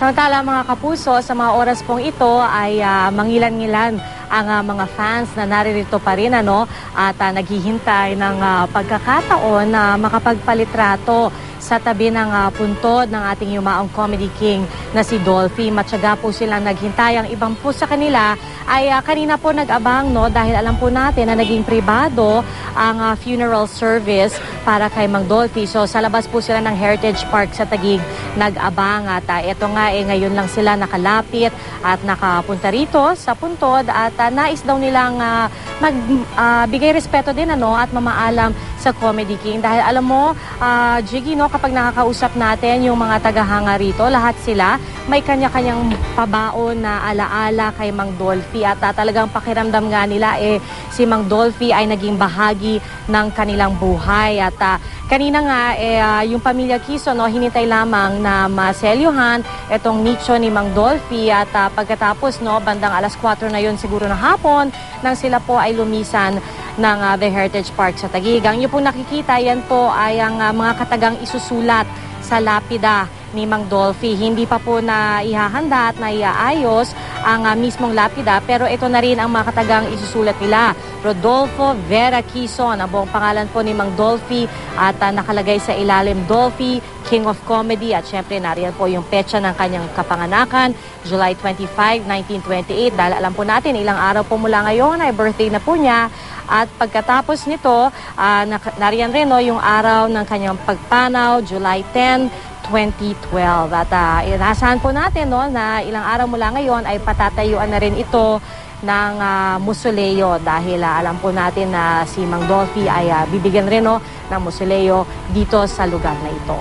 Samantala mga kapuso, sa mga oras pong ito ay ah, mangilan-ngilan ang ah, mga fans na naririto pa rin ano, at ah, naghihintay ng ah, pagkakataon na makapagpalitrato sa tabi ng ah, puntod ng ating yumaong comedy king na si Dolphy. Matyaga po silang naghintay. Ang ibang po sa kanila ay ah, kanina po nag-abang no dahil alam po natin na naging pribado ang ah, funeral service para kay Mang Dolphy. So sa labas po sila ng Heritage Park sa Taguig nag-abang at ah, ito nga eh ngayon lang sila nakalapit at nakapunta rito sa puntod at ah, nais daw nilang ah, magbigay respeto din ano at mamaalam sa Comedy King. Dahil alam mo ah, Jiggy no kapag nakakausap natin yung mga tagahanga rito lahat sila may kanya-kanyang pabaon na alaala kay Mang Dolphy. At ah, talagang pakiramdam nga nila eh si Mang Dolphy ay naging bahagi ng kanilang buhay. At ah, kanina nga eh ah, yung pamilya Kiso no hinintay lamang na maselyuhan itong nicho ni Mang Dolphy at ah, pagkatapos no bandang alas 4 na yun siguro ng hapon nang sila po ay lumisan ng ah, The Heritage Park sa Taguig. Ang inyo pong nakikita yan po ay ang ah, mga katagang isusulat sa lapida ni Mang Dolphy. Hindi pa po na ihahanda at na iaayos ang ah, mismong lapida pero ito na rin ang mga katagang isusulat nila. Rodolfo Vera Quizon, ang buong pangalan po ni Mang Dolphy at ah, nakalagay sa ilalim Dolphy, King of Comedy at syempre nariyan po yung petsa ng kanyang kapanganakan, July 25, 1928 dahil alam po natin ilang araw po mula ngayon ay birthday na po niya at pagkatapos nito, nak- nariyan rin no, yung araw ng kanyang pagpanaw, July 10, 2012. At uh, inasahan po natin no, na ilang araw mula ngayon ay patatayuan na rin ito ng ah, musoleo dahil ah, alam po natin na si Mang Dolphy ay ah, bibigyan rin no, ng musoleo dito sa lugar na ito.